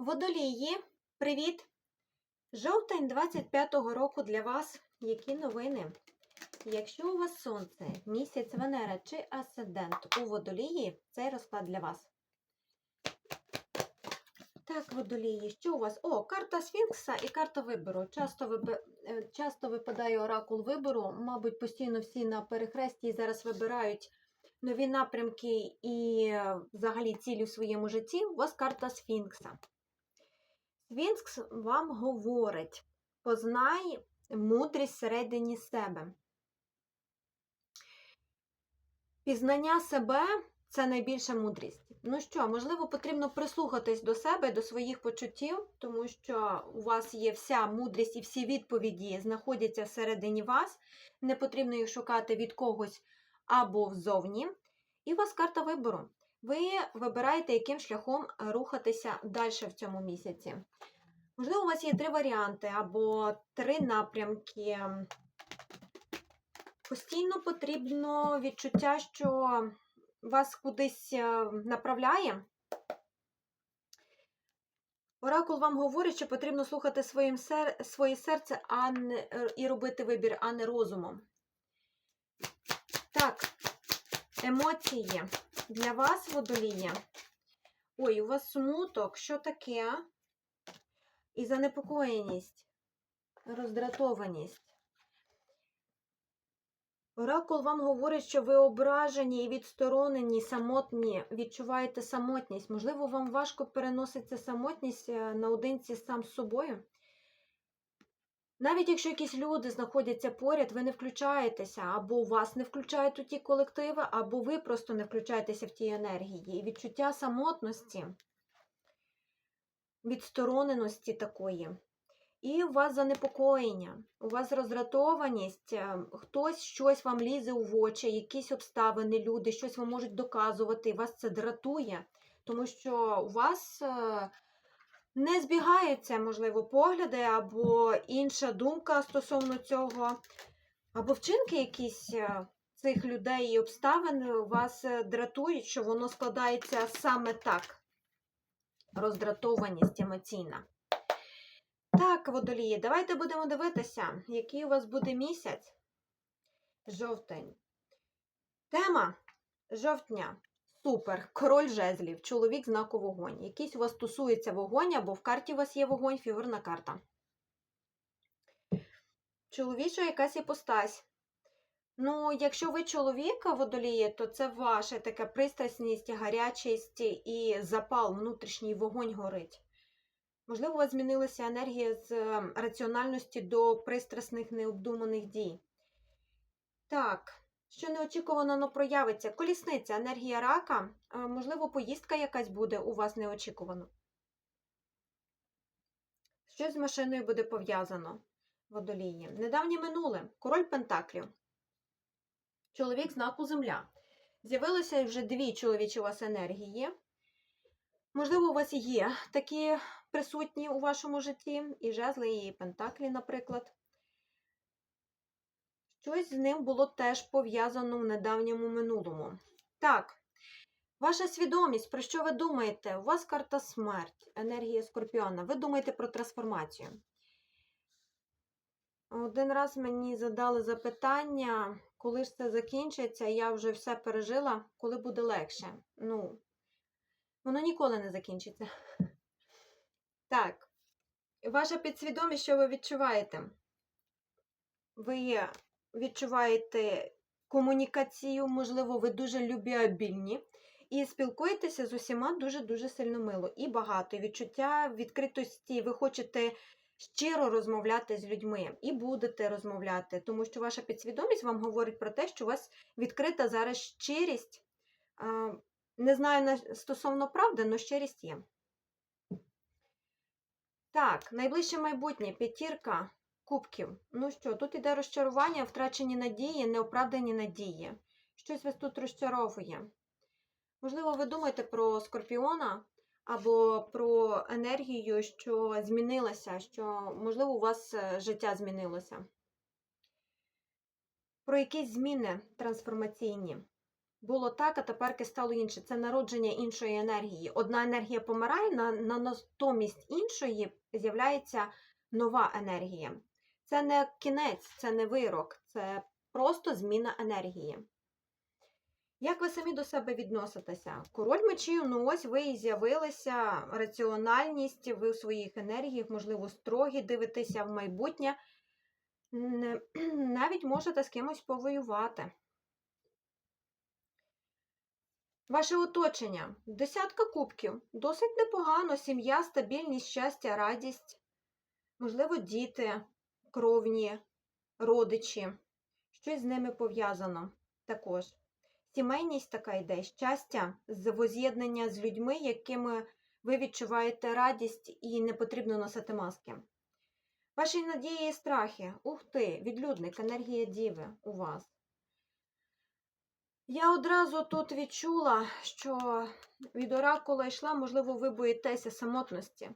Водолії, привіт! Жовтень 25-го року для вас. Які новини? Якщо у вас сонце, місяць Венера чи асцендент у водолії, цей розклад для вас. Так, водолії, що у вас? О, карта Сфінкса і карта вибору. Часто, виби... е, Часто випадає оракул вибору. Мабуть, постійно всі на перехресті зараз вибирають нові напрямки і е, взагалі цілі в своєму житті. У вас карта Сфінкса. Сфінкс вам говорить: познай мудрість всередині себе. Пізнання себе це найбільша мудрість. Ну що, можливо, потрібно прислухатись до себе, до своїх почуттів, тому що у вас є вся мудрість і всі відповіді знаходяться всередині вас. Не потрібно їх шукати від когось або взовні. І у вас карта вибору. Ви вибираєте, яким шляхом рухатися далі в цьому місяці. Можливо, у вас є три варіанти або три напрямки. Постійно потрібно відчуття, що вас кудись е, направляє. Оракул вам говорить, що потрібно слухати своїм сер... своє серце а не... і робити вибір, а не розумом. Так, емоції для вас, водолія. Ой, у вас смуток, що таке? І занепокоєність, роздратованість. Оракул вам говорить, що ви ображені і відсторонені, самотні, відчуваєте самотність. Можливо, вам важко переноситься самотність е, наодинці сам з собою. Навіть якщо якісь люди знаходяться поряд, ви не включаєтеся, або вас не включають у ті колективи, або ви просто не включаєтеся в ті енергії. І відчуття самотності, відстороненості такої. І у вас занепокоєння, у вас роздратованість, е, хтось щось вам лізе у очі, якісь обставини, люди, щось вам можуть доказувати, вас це дратує, тому що у вас е, не збігаються, можливо, погляди або інша думка стосовно цього, або вчинки якісь е, цих людей і обставин вас дратують, що воно складається саме так. Роздратованість емоційна. Так, водолії, давайте будемо дивитися, який у вас буде місяць. Жовтень. Тема жовтня. Супер. Король жезлів. Чоловік знаку вогонь. Якийсь у вас стосується вогонь, або в карті у вас є вогонь, фігурна карта. Чоловіча якась іпостась. Ну, якщо ви чоловік водоліє, то це ваша така пристрасність, гарячість і запал, внутрішній вогонь горить. Можливо, у вас змінилася енергія з ем, раціональності до пристрасних необдуманих дій. Так, що неочікувано но проявиться. Колісниця, енергія рака, е, можливо, поїздка якась буде у вас неочікувано. Щось з машиною буде пов'язано водолії. Недавнє минуле. Король Пентаклів. Чоловік знаку Земля. З'явилося вже дві чоловічі у вас енергії. Можливо, у вас є такі присутні у вашому житті, і жезли, і пентаклі, наприклад. Щось з ним було теж пов'язано в недавньому минулому. Так, ваша свідомість, про що ви думаєте? У вас карта смерть, енергія скорпіона. Ви думаєте про трансформацію. Один раз мені задали запитання, коли ж це закінчиться, я вже все пережила, коли буде легше. Ну, воно ніколи не закінчиться. Так, ваша підсвідомість, що ви відчуваєте? Ви відчуваєте комунікацію, можливо, ви дуже любіабільні, і спілкуєтеся з усіма дуже-дуже сильно мило і багато. Відчуття відкритості, ви хочете щиро розмовляти з людьми і будете розмовляти, тому що ваша підсвідомість вам говорить про те, що у вас відкрита зараз щирість. Не знаю стосовно правди, але щирість є. Так, найближче майбутнє п'ятірка кубків. Ну що, тут іде розчарування, втрачені надії, неоправдані надії. Щось вас тут розчаровує. Можливо, ви думаєте про скорпіона або про енергію, що змінилася, що, можливо, у вас е, життя змінилося. Про якісь зміни трансформаційні. було так, а тепер стало інше. Це народження іншої енергії. Одна енергія помирає, на, на натомість іншої з'являється нова енергія. Це не кінець, це не вирок, це просто зміна енергії. Як ви самі до себе відноситеся? Король мечів, ну ось ви і з'явилися, раціональність, ви в своїх енергіях, можливо, строгі, дивитеся в майбутнє. Навіть можете з кимось повоювати. Ваше оточення. Десятка кубків. Досить непогано. Сім'я, стабільність, щастя, радість. Можливо, діти, кровні, родичі. Щось з ними пов'язано також. Сімейність така йде, щастя, воз'єднання з людьми, якими ви відчуваєте радість і не потрібно носити маски. Ваші надії і страхи. Ух ти, відлюдник, енергія діви у вас. Я одразу тут відчула, що від оракула йшла, можливо, ви боїтеся самотності.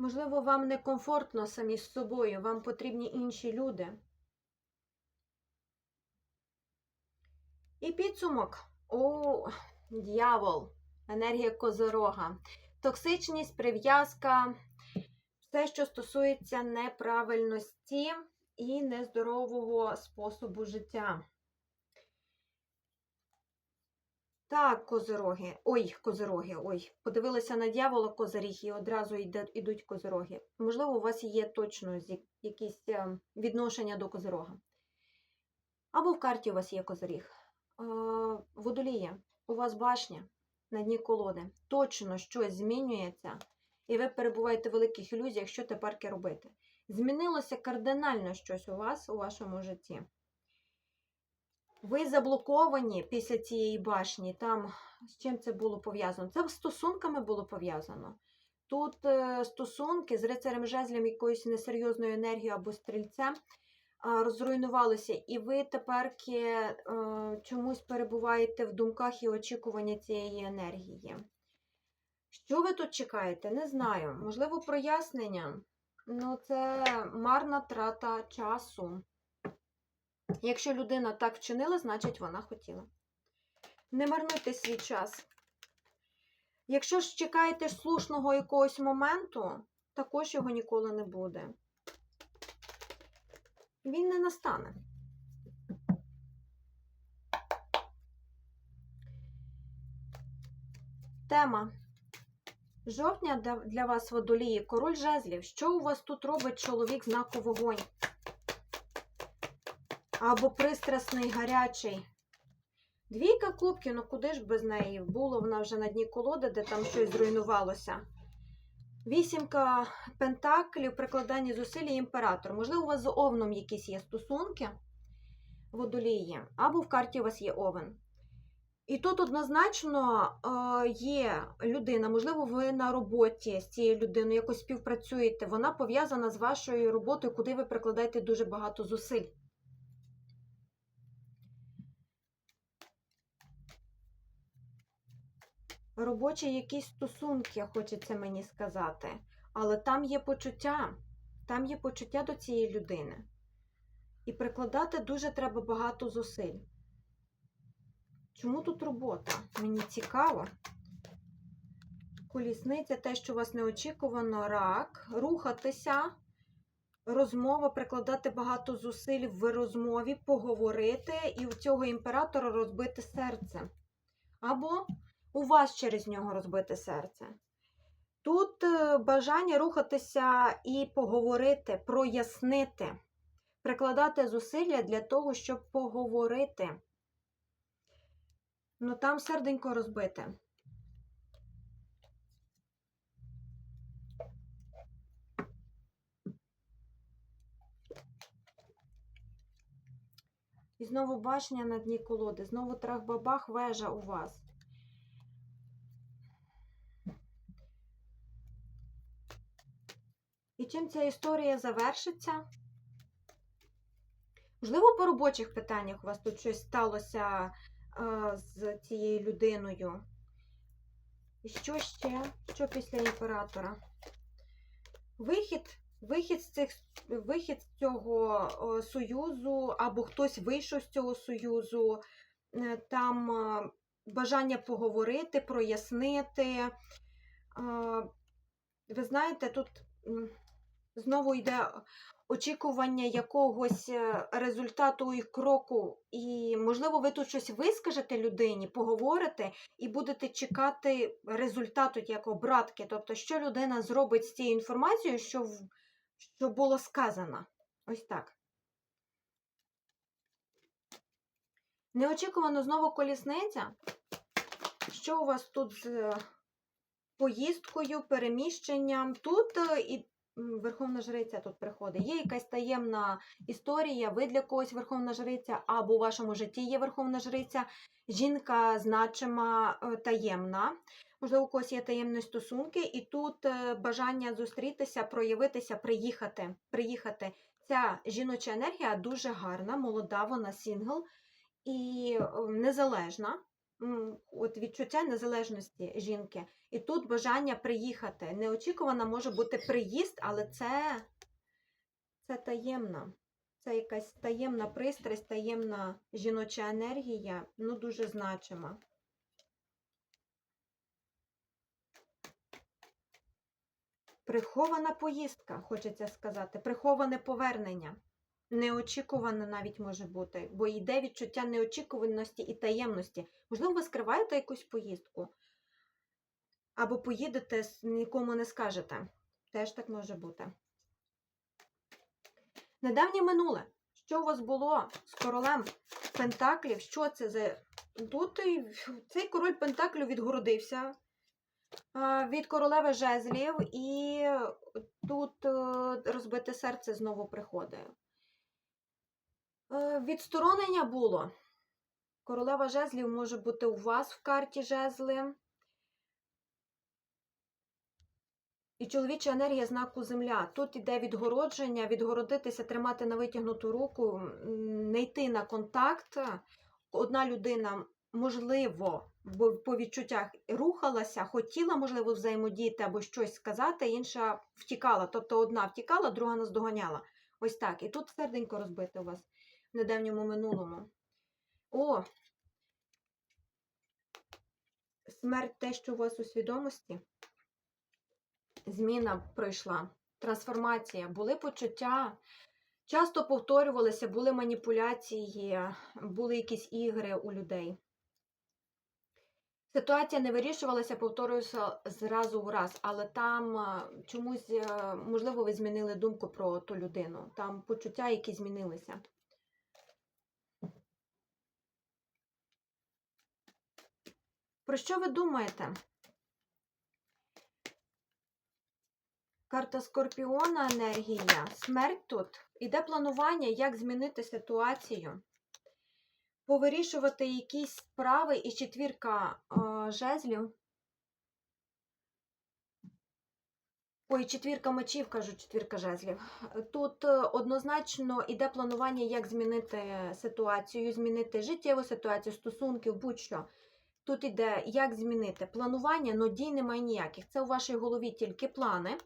Можливо, вам некомфортно самі з собою, вам потрібні інші люди. І підсумок. О, дьявол, енергія козорога. Токсичність, прив'язка, все, що стосується неправильності і нездорового способу життя. Так, козороги. Ой, козороги, ой, подивилася на дьявола козиріг і одразу йдуть козороги. Можливо, у вас є точно якісь е, відношення до козирога. Або в карті у вас є козиріг. Е, Водоліє, у вас башня на дні колоди. Точно щось змінюється, і ви перебуваєте в великих ілюзіях, що тепер робити. Змінилося кардинально щось у вас у вашому житті. Ви заблоковані після цієї башні. Там з чим це було пов'язано? Це стосунками було пов'язано. Тут е, стосунки з рицарем жезлем якоюсь несерйозною енергією або стрільцем розруйнувалися, і ви тепер е, чомусь перебуваєте в думках і очікуванні цієї енергії. Що ви тут чекаєте? Не знаю. Можливо, прояснення. Ну, це марна трата часу. Якщо людина так вчинила, значить вона хотіла. Не марнуйте свій час. Якщо ж чекаєте слушного якогось моменту, також його ніколи не буде. Він не настане. Тема. Жовтня для- вас водолії. Король жезлів. Що у вас тут робить чоловік знаку вогонь? Або пристрасний, гарячий. Двійка кубків, ну куди ж без неї? Було вона вже на дні колоди, де там щось зруйнувалося. Вісімка пентаклів, прикладання зусиль і імператор. Можливо, у вас з овном якісь є стосунки водолії, або в карті у вас є овен. І тут однозначно е, є людина, можливо, ви на роботі з цією людиною якось співпрацюєте. Вона пов'язана з вашою роботою, куди ви прикладаєте дуже багато зусиль. Робочі якісь стосунки, хочеться мені сказати. Але там є почуття, там є почуття до цієї людини. І прикладати дуже треба багато зусиль. Чому тут робота? Мені цікаво. Колісниця, те, що у вас неочікувано, рак, рухатися, розмова, прикладати багато зусиль в розмові, поговорити і у цього імператора розбити серце. Або у вас через нього розбите серце. Тут е, бажання рухатися і поговорити, прояснити, прикладати зусилля для того, щоб поговорити. Ну там серденько розбите. І знову башня на дні колоди, знову трах-бабах, вежа у вас. І чим ця історія завершиться? Можливо, по робочих питаннях у вас тут щось сталося а, з цією людиною. І що ще? Що після імператора? Вихід Вихід з цих вихід з цього о, союзу, або хтось вийшов з цього союзу, е, там е, бажання поговорити, прояснити. Е, Ви знаєте, тут знову йде очікування якогось е, результату і кроку, і, можливо, ви тут щось вискажете людині, поговорите і будете чекати результату як обратки. Тобто, що людина зробить з цією інформацією, що, що було сказано. Ось так. Неочікувано знову колісниця. Що у вас тут з е, поїздкою, переміщенням? Тут е, і Верховна Жриця тут приходить. Є якась таємна історія, ви для когось Верховна Жриця, або у вашому житті є Верховна Жриця. Жінка значима, е, таємна. Можливо, у когось є таємні стосунки, і тут е, бажання зустрітися, проявитися, приїхати. приїхати. Ця жіноча енергія дуже гарна, молода, вона сінгл і е, незалежна. От відчуття незалежності жінки. І тут бажання приїхати. Неочікувано може бути приїзд, але це, це таємна. Це якась таємна пристрасть, таємна жіноча енергія, ну дуже значима. Прихована поїздка, хочеться сказати, приховане повернення. Неочікуване навіть може бути, бо йде відчуття неочікуваності і таємності. Можливо, ви скриваєте якусь поїздку, або поїдете, нікому не скажете. Теж так може бути. Недавнє минуле. Що у вас було з королем Пентаклів? Що це за. Тут цей король Пентаклів відгородився від королеви жезлів, і тут е, розбите серце знову приходить. Е, Відсторонення було. Королева жезлів може бути у вас в карті жезли. І чоловіча енергія знаку земля. Тут іде відгородження, відгородитися, тримати на витягнуту руку, не йти на контакт. Одна людина, можливо, по відчуттях рухалася, хотіла, можливо, взаємодіяти або щось сказати, інша втікала. Тобто одна втікала, друга наздоганяла. Ось так. І тут серденько розбите у вас недавньому минулому. О! Смерть те, що у вас у свідомості. Зміна пройшла, трансформація, були почуття, часто повторювалися, були маніпуляції, були якісь ігри у людей. Ситуація не вирішувалася, повторювалася зразу в раз, але там чомусь, е, можливо, ви змінили думку про ту людину. Там почуття, які змінилися. Про що ви думаєте? Карта Скорпіона енергія. Смерть тут. Іде планування, як змінити ситуацію, повирішувати якісь справи і четвірка е, жезлів. Ой, четвірка мечів, кажу, четвірка жезлів. Тут е, однозначно іде планування, як змінити ситуацію, змінити життєву ситуацію, стосунків, будь-що. Тут іде, як змінити планування, але дій немає ніяких. Це у вашій голові тільки плани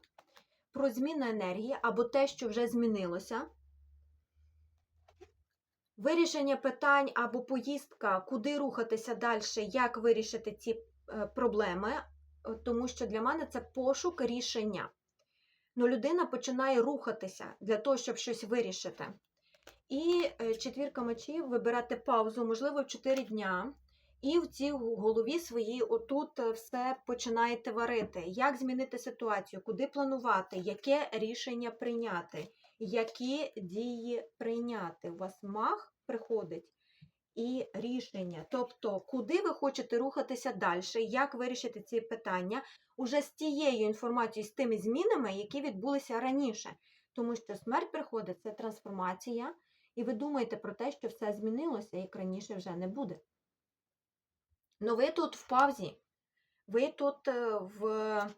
про зміну енергії або те, що вже змінилося. Вирішення питань або поїздка, куди рухатися далі, як вирішити ці е, проблеми, е, тому що для мене це пошук рішення. Ну, людина починає рухатися для того, щоб щось вирішити. І е, четвірка мечів вибирати паузу, можливо, в 4 дня. І в цій голові своїй отут е, все починаєте варити. Як змінити ситуацію, куди планувати, яке рішення прийняти, які дії прийняти. У вас мах приходить і рішення. Тобто, куди ви хочете рухатися далі, як вирішити ці питання уже з тією інформацією, з тими змінами, які відбулися раніше. Тому що смерть приходить це трансформація, і ви думаєте про те, що все змінилося, як раніше вже не буде. Ну, ви тут в паузі. Ви тут е, в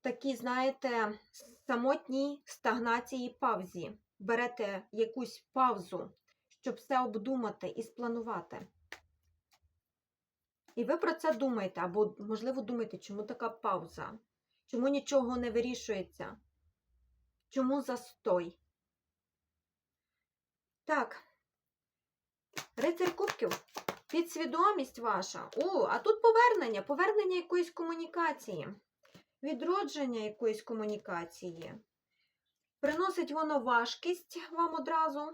такій, знаєте, самотній стагнації паузі. Берете якусь паузу, щоб все обдумати і спланувати. І ви про це думаєте, або, можливо, думаєте, чому така пауза? Чому нічого не вирішується? Чому застой? Так. Рицарь кубків. Підсвідомість ваша. О, а тут повернення, повернення якоїсь комунікації, відродження якоїсь комунікації. Приносить воно важкість вам одразу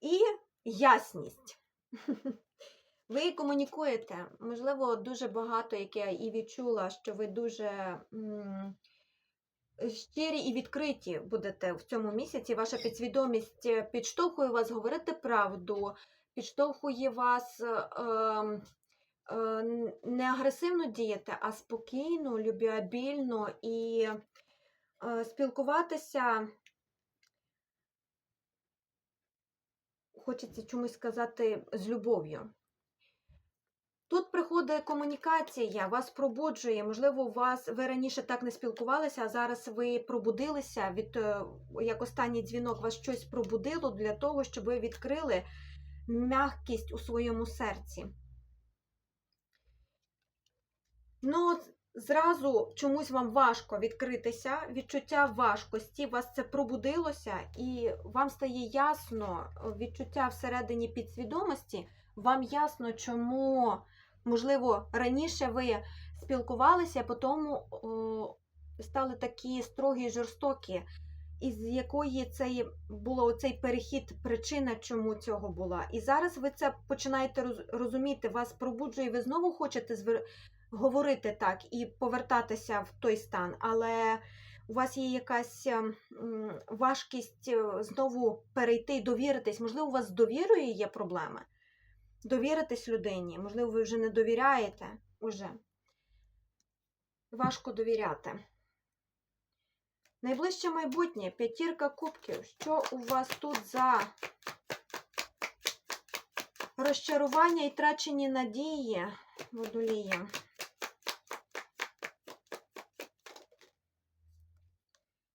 і ясність. Ви комунікуєте, можливо, дуже багато, як я і відчула, що ви дуже щирі і відкриті будете в цьому місяці. Ваша підсвідомість е, підштовхує вас говорити правду, підштовхує вас е, ем, е, не агресивно діяти, а спокійно, любвеобільно і е, спілкуватися. Хочеться чомусь сказати з любов'ю. Тут приходить комунікація, вас пробуджує. Можливо, у вас ви раніше так не спілкувалися, а зараз ви пробудилися від е, як останній дзвінок вас щось пробудило для того, щоб ви відкрили м'якість у своєму серці. Ну, зразу чомусь вам важко відкритися, відчуття важкості, вас це пробудилося, і вам стає ясно відчуття всередині підсвідомості. Вам ясно, чому, можливо, раніше ви спілкувалися, а потім стали такі строгі і жорстокі, із якої цей було оцей перехід, причина, чому цього була. І зараз ви це починаєте розуміти, вас пробуджує, ви знову хочете звер- говорити так і повертатися в той стан, але у вас є якась ем, важкість е, знову перейти і довіритись. Можливо, у вас з довірою є проблеми довіритись людині. Можливо, ви вже не довіряєте уже. Важко довіряти. Найближче майбутнє п'ятірка кубків. Що у вас тут за розчарування і трачені надії водолія?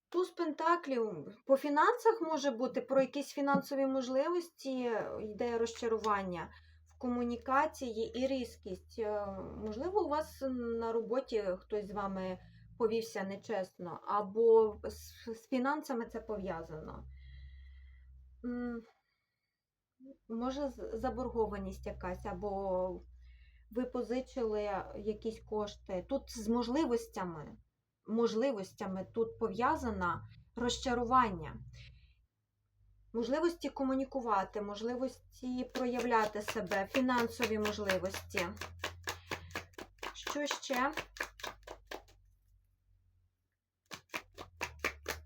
Туз Пентаклів по фінансах може бути про якісь фінансові можливості, йде розчарування в комунікації і різкість. Е, Можливо, у вас на роботі хтось з вами повівся нечесно, або з, фінансами це пов'язано. Може, заборгованість якась, або ви позичили якісь кошти. Тут з можливостями можливостями тут пов'язано розчарування, можливості комунікувати, можливості проявляти себе, фінансові можливості. Що ще?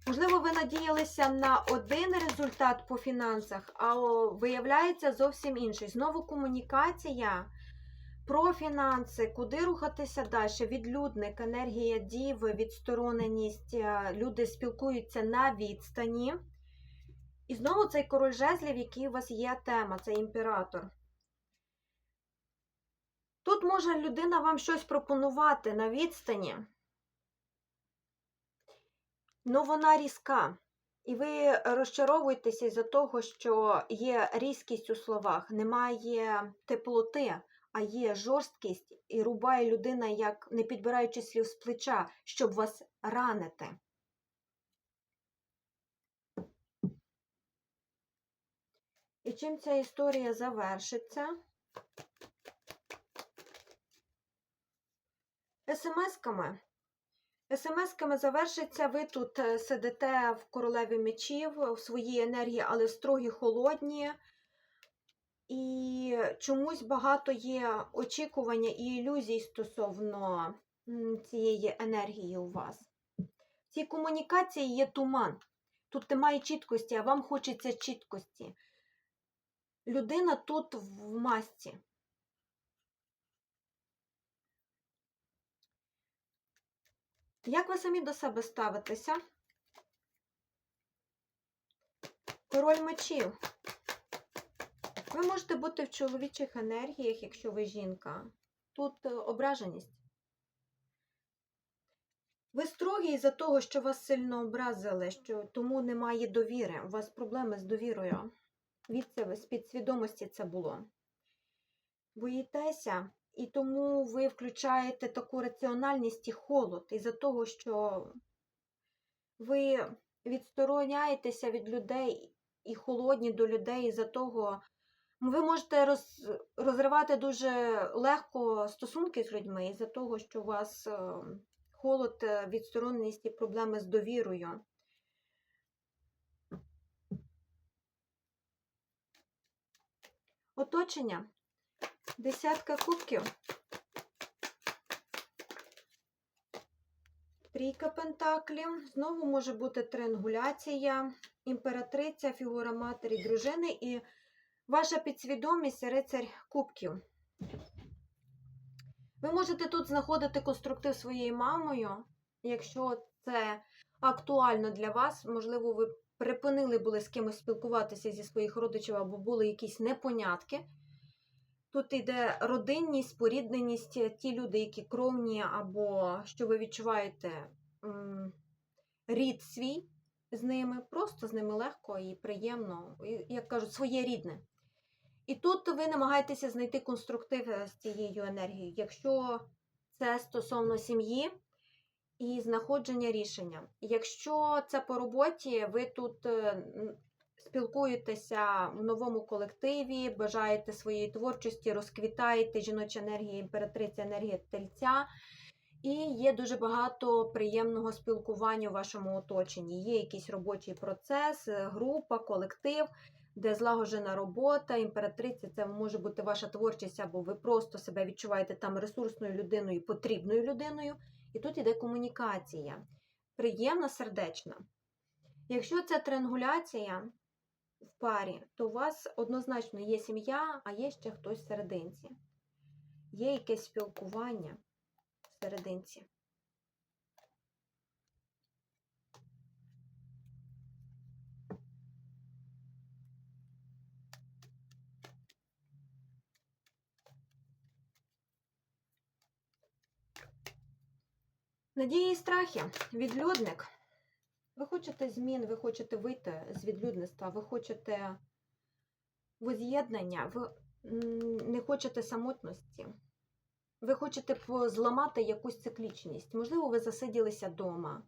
Можливо, ви надіялися на один результат по фінансах, а виявляється зовсім інший. Знову комунікація про фінанси, куди рухатися далі, відлюдник, енергія діви, відстороненість, е, люди спілкуються на відстані. І знову цей король жезлів, який у вас є тема, це імператор. Тут може людина вам щось пропонувати на відстані, але вона різка. І ви розчаровуєтеся із-за того, що є різкість у словах, немає теплоти а є жорсткість і рубає людина, як не підбираючи слів з плеча, щоб вас ранити. І чим ця історія завершиться? СМС-ками. СМС-ками завершиться, ви тут е, сидите в королеві мечів в своїй енергії, але строгі холодні. І чомусь багато є очікування і ілюзій стосовно цієї енергії у вас. В цій комунікації є туман. Тут немає чіткості, а вам хочеться чіткості. Людина тут в масці. Як ви самі до себе ставитеся? Король мечів. Ви можете бути в чоловічих енергіях, якщо ви жінка. Тут е, ображеність. Ви строгі із-за того, що вас сильно образили, що тому немає довіри. У вас проблеми з довірою. Від себе, з підсвідомості це було. Боїтеся, і тому ви включаєте таку раціональність і холод із-за того, що ви відстороняєтеся від людей і холодні до людей за того. Ви можете роз, розривати дуже легко стосунки з людьми із-за того, що у вас е, холод, е, відстороненість і проблеми з довірою. Оточення. Десятка кубків. Трійка пентаклів. Знову може бути триангуляція, імператриця, фігура матері, дружини і ваша підсвідомість рицарь кубків. Ви можете тут знаходити конструктив своєю мамою, якщо це актуально для вас, можливо, ви припинили були з кимось спілкуватися зі своїх родичів або були якісь непонятки. Тут йде родинність, спорідненість, ті люди, які кровні, або що ви відчуваєте рід свій з ними, просто з ними легко і приємно, як кажуть, своє рідне. І тут ви намагаєтеся знайти конструктив е, з цією енергією, якщо це стосовно сім'ї і знаходження рішення. Якщо це по роботі, ви тут е, спілкуєтеся в новому колективі, бажаєте своєї творчості, розквітаєте жіноча енергія, імператриця енергія тельця. І є дуже багато приємного спілкування у вашому оточенні. Є якийсь робочий процес, е, група, колектив, де злагоджена робота, імператриця це може бути ваша творчість, або ви просто себе відчуваєте там ресурсною людиною, потрібною людиною. І тут іде комунікація. Приємна, сердечна. Якщо це триангуляція в парі, то у вас однозначно є сім'я, а є ще хтось серединці. Є якесь спілкування серединці. Надії і страхи. Відлюдник. Ви хочете змін, ви хочете вийти з відлюдництва, ви хочете воз'єднання, ви не хочете самотності. Ви хочете зламати якусь циклічність. Можливо, ви засиділися вдома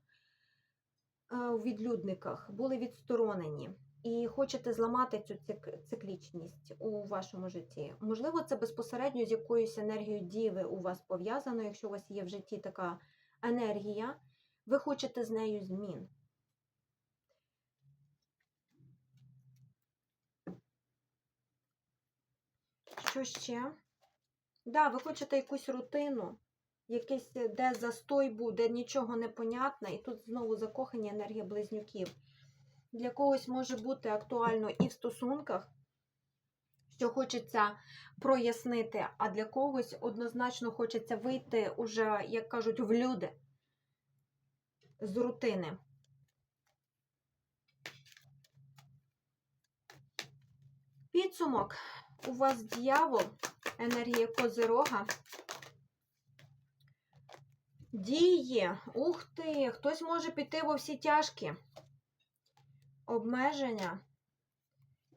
у відлюдниках, були відсторонені. І хочете зламати цю циклічність у вашому житті. Можливо, це безпосередньо з якоюсь енергією діви у вас пов'язано, якщо у вас є в житті така енергія, ви хочете з нею змін. Що ще? Да, ви хочете якусь рутину, якийсь, де застой був, де нічого не понятне, і тут знову закохані енергія близнюків. Для когось може бути актуально і в стосунках, що хочеться прояснити, а для когось однозначно хочеться вийти уже, як кажуть, в люди з рутини. Підсумок. У вас дьявол, енергія козирога. Діє. Ух ти! Хтось може піти во всі тяжкі. Обмеження.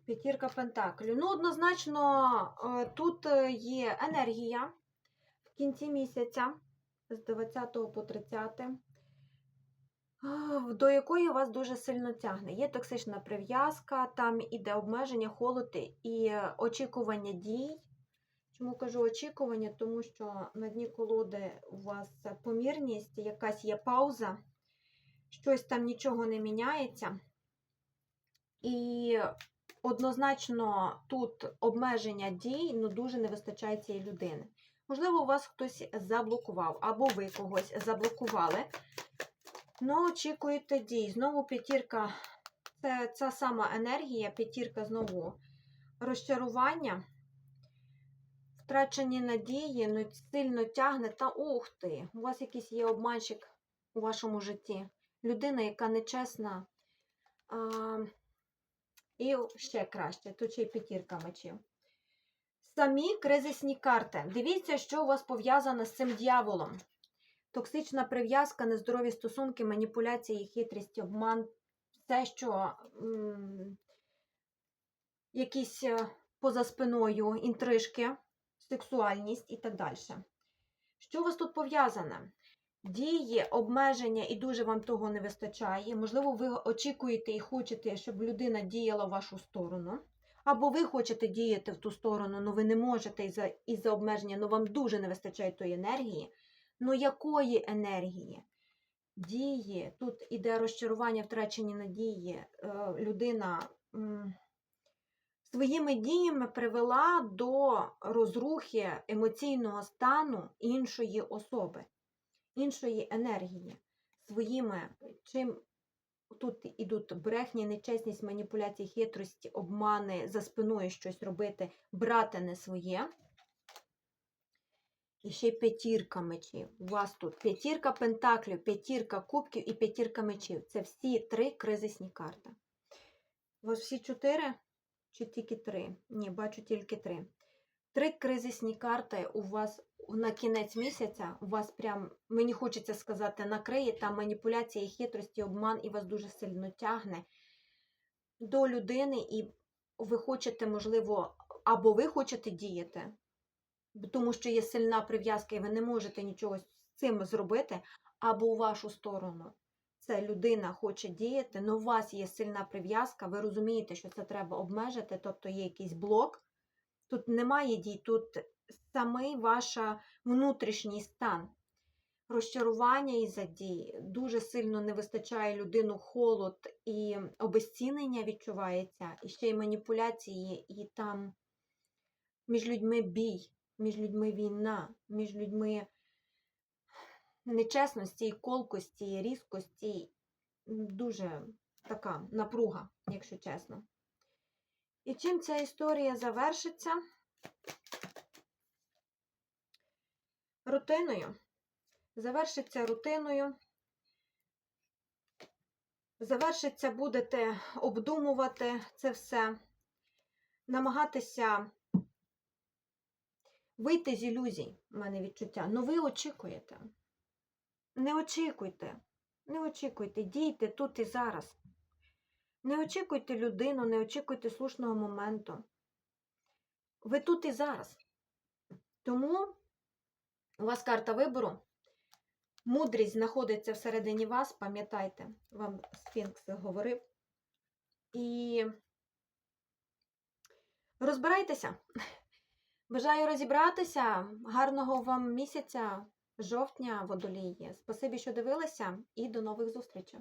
П'ятірка пентаклів. Ну, однозначно, е, тут е, є енергія в кінці місяця з 20 по 30, е, до якої вас дуже сильно тягне. Є токсична прив'язка, там іде обмеження, холод і очікування дій. Чому кажу очікування? Тому що на дні колоди у вас помірність, якась є пауза, щось там нічого не міняється. І однозначно тут обмеження дій ну, дуже не вистачає цієї людини. Можливо, у вас хтось заблокував, або ви когось заблокували. Ну, очікуєте дій. Знову п'ятірка це ця сама енергія, п'ятірка знову розчарування, втрачені надії, ну, сильно тягне та ух ти! У вас якийсь є обманщик у вашому житті. Людина, яка нечесна. А, і ще краще, тут ще й п'ятірка мечів. Самі кризисні карти. Дивіться, що у вас пов'язане з цим дьяволом. Токсична прив'язка, нездорові стосунки, маніпуляції, хитрість, обман, все, що м, якісь е, поза спиною, інтрижки, сексуальність і так далі. Що у вас тут пов'язане? діє обмеження і дуже вам того не вистачає. Можливо, ви очікуєте і хочете, щоб людина діяла в вашу сторону. Або ви хочете діяти в ту сторону, але ви не можете із-за із обмеження, але вам дуже не вистачає тої енергії. Ну якої енергії? Дії, тут іде розчарування, втрачені надії. Е, людина своїми діями привела до розрухи емоційного стану іншої особи, іншої енергії. Своїми чим тут ідуть брехні, нечесність, маніпуляції, хитрості, обмани, за спиною щось робити, брати не своє. І ще п'ятірка мечів. У вас тут п'ятірка пентаклів, п'ятірка кубків і п'ятірка мечів. Це всі три кризисні карти. У вас всі чотири чи тільки три? Ні, бачу тільки три. Три кризисні карти у вас на кінець місяця. У вас прям, мені хочеться сказати, накриє там маніпуляції, хитрості, обман, і вас дуже сильно тягне до людини, і ви хочете, можливо, або ви хочете діяти, тому що є сильна прив'язка, і ви не можете нічого з цим зробити, або у вашу сторону. Це людина хоче діяти, але у вас є сильна прив'язка, ви розумієте, що це треба обмежити, тобто є якийсь блок. Тут немає дій, тут самий ваш внутрішній стан. Розчарування із-за дій. Дуже сильно не вистачає людину холод і обезцінення відчувається, і ще й маніпуляції, і там між людьми бій, між людьми війна, між людьми нечесності, колкості, різкості. Дуже така напруга, якщо чесно. І чим ця історія завершиться? Рутиною. Завершиться рутиною. Завершиться, будете обдумувати це все, намагатися вийти з ілюзій, у мене відчуття. Ну ви очікуєте. Не очікуйте, не очікуйте, дійте тут і зараз. Не очікуйте людину, не очікуйте слушного моменту. Ви тут і зараз. Тому у вас карта вибору. Мудрість знаходиться всередині вас, пам'ятайте, вам Сфінкс говорив. І розбирайтеся. Бажаю розібратися. Гарного вам місяця, жовтня, водолії. Спасибі, що дивилися, і до нових зустрічей!